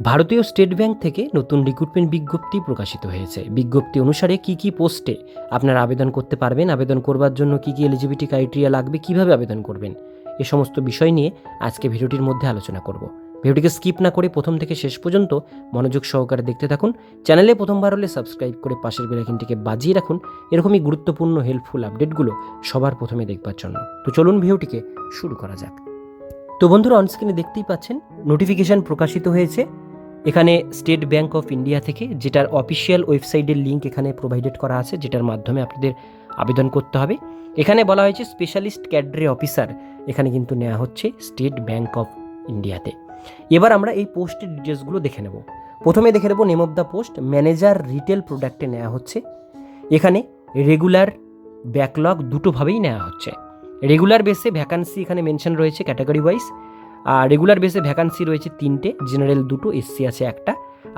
ভারতীয় state bank থেকে নতুন রিক্রুটমেন্ট বিজ্ঞপ্তি প্রকাশিত হয়েছে। বিজ্ঞপ্তি অনুসারে কি কি পোস্টে আপনারা আবেদন করতে পারবেন, আবেদন করবার জন্য কি কি এলিজিবিলিটি ক্রাইটেরিয়া লাগবে, কীভাবে আবেদন করবেন, এ সমস্ত বিষয় নিয়ে আজকে ভিডিওটির মধ্যে আলোচনা করব। ভিডিওটিকে স্কিপ না করে প্রথম থেকে শেষ পর্যন্ত মনোযোগ সহকারে দেখতে থাকুন। চ্যানেলে প্রথমবার হলে সাবস্ক্রাইব করে পাশের বেলাইকিনটিকে বাজিয়ে রাখুন। এরকমই গুরুত্বপূর্ণ হেল্পফুল আপডেটগুলো সবার প্রথমে দেখবার জন্য। তো চলুন ভিডিওটিকে শুরু করা যাক। তো বন্ধুরা অনস্ক্রিনে দেখতেই পাচ্ছেন নোটিফিকেশন প্রকাশিত হয়েছে। এখানে স্টেট ব্যাংক অফ ইন্ডিয়া থেকে যেটার অফিসিয়াল ওয়েবসাইটের লিঙ্ক এখানে প্রোভাইডেড করা আছে, যেটার মাধ্যমে আপনাদের আবেদন করতে হবে। এখানে বলা হয়েছে স্পেশালিস্ট ক্যাড্রে অফিসার এখানে কিন্তু নেওয়া হচ্ছে স্টেট ব্যাংক অফ ইন্ডিয়াতে। এবার আমরা এই পোস্টের ডিটেলসগুলো দেখে নেব। প্রথমে দেখে নেব name of the post, manager retail প্রোডাক্টে নেওয়া হচ্ছে। এখানে রেগুলার ব্যাকলগ দুটোভাবেই নেওয়া হচ্ছে। রেগুলার বেসে ভ্যাকান্সি এখানে মেনশন রয়েছে ক্যাটাগরি ওয়াইজ রেগুলার বেসে ভ্যাকান্সি রয়েছে তিনটে জেনারেল দুটো এসসি আছে একটা,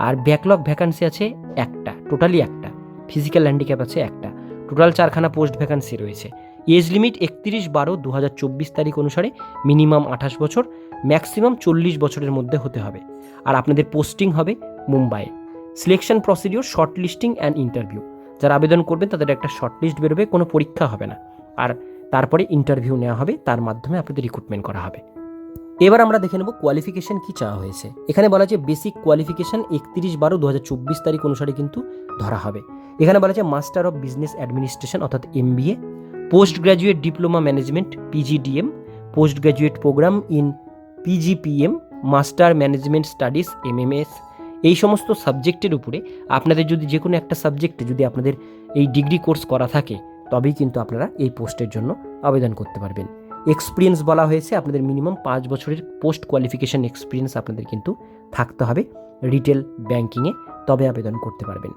আর ব্যাকলগ ভ্যাকান্সি আছে একটা টোটালি একটা ফিজিক্যাল হ্যান্ডিক্যাপ আছে একটা টোটাল চারখানা পোস্ট ভ্যাকান্সি রয়েছে। এজ লিমিট একত্রিশ বারো দু হাজার চব্বিশ তারিখ অনুসারে মিনিমাম আঠাশ বছর ম্যাক্সিমাম চল্লিশ বছরের মধ্যে হতে হবে। আর আপনাদের পোস্টিং হবে মুম্বাইয়ে selection procedure shortlisting and interview যারা আবেদন করবেন তাদের একটা শর্ট লিস্ট বেরোবে, কোনো পরীক্ষা হবে না। আর তারপরে ইন্টারভিউ নেওয়া হবে, তার মাধ্যমে আপনাদের রিক্রুটমেন্ট করা হবে। এবার আমরা দেখে নেব কোয়ালিফিকেশন কি চাওয়া হয়েছে। এখানে বলা আছে বেসিক কোয়ালিফিকেশন একত্রিশ বারো দু তারিখ অনুসারে কিন্তু ধরা হবে। এখানে বলা আছে মাস্টার অফ বিজনেস অ্যাডমিনিস্ট্রেশন অর্থাৎ MBA post graduate diploma management PGDM post graduate program in PGPM master management studies MMS এই সমস্ত সাবজেক্টের উপরে আপনাদের যদি যে কোনো একটা সাবজেক্টে যদি আপনাদের এই ডিগ্রি কোর্স করা থাকে, তবেই কিন্তু আপনারা এই পোস্টের জন্য আবেদন করতে পারবেন। এক্সপিরিয়েন্স বলা হয়েছে, আপনাদের মিনিমাম পাঁচ বছরের পোস্ট কোয়ালিফিকেশন এক্সপিরিয়েন্স আপনাদের কিন্তু থাকতে হবে রিটেল ব্যাঙ্কিংয়ে তবে আবেদন করতে পারবেন।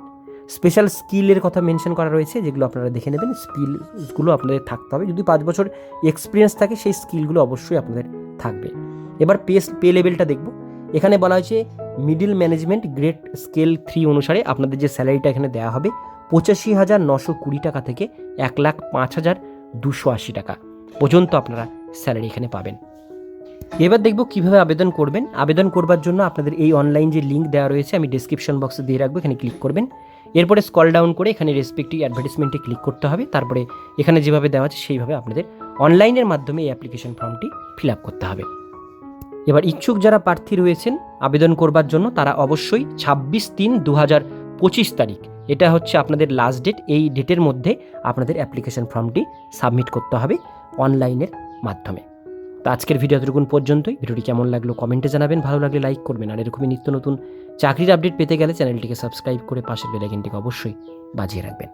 স্পেশাল স্কিলের কথা মেনশন করা রয়েছে, যেগুলো আপনারা দেখে নেবেন স্কিলসগুলো আপনাদের থাকতে হবে। যদি পাঁচ বছর এক্সপিরিয়েন্স থাকে, সেই স্কিলগুলো অবশ্যই আপনাদের থাকবে। এবার পে পে লেভেলটা দেখব। এখানে বলা হয়েছে middle management grade scale three অনুসারে আপনাদের যে স্যালারিটা এখানে দেওয়া হবে, পঁচাশি হাজার নশো কুড়ি টাকা থেকে এক লাখ পাঁচ হাজার দুশো আশি টাকা। পর্যন্ত আপনারা স্যালারি এখানে পাবেন। এবার দেখব কীভাবে আবেদন করবেন। আবেদন করবার জন্য আপনাদের এই অনলাইন যে লিঙ্ক দেওয়া রয়েছে, আমি ডিসক্রিপশন বক্সে দিয়ে রাখব, এখানে ক্লিক করবেন। এরপরে স্কল ডাউন করে এখানে রেসপেক্টিভ অ্যাডভার্টিসমেন্টে ক্লিক করতে হবে। তারপরে এখানে যেভাবে দেওয়া আছে, সেইভাবে আপনাদের অনলাইনের মাধ্যমে এই অ্যাপ্লিকেশন ফর্মটি ফিল আপ করতে হবে। এবার ইচ্ছুক যারা প্রার্থী রয়েছেন, আবেদন করবার জন্য তারা অবশ্যই ছাব্বিশ তিন দু হাজার পঁচিশ তারিখ, এটা হচ্ছে আপনাদের লাস্ট ডেট এই ডেটের মধ্যে আপনাদের অ্যাপ্লিকেশন ফর্মটি সাবমিট করতে হবে। অনলাইনের মাধ্যমে। তো আজকের ভিডিও এতটুকুন পর্যন্তই। ভিডিওটি কেমন লাগল কমেন্টে জানাবেন। ভালো লাগলে লাইক করবেন। আর এরকমই নিত্য নতুন চাকরির আপডেট পেতে গেলে চ্যানেলটিকে সাবস্ক্রাইব করে পাশের বেলাইকেনটিকে অবশ্যই বাজিয়ে রাখবেন।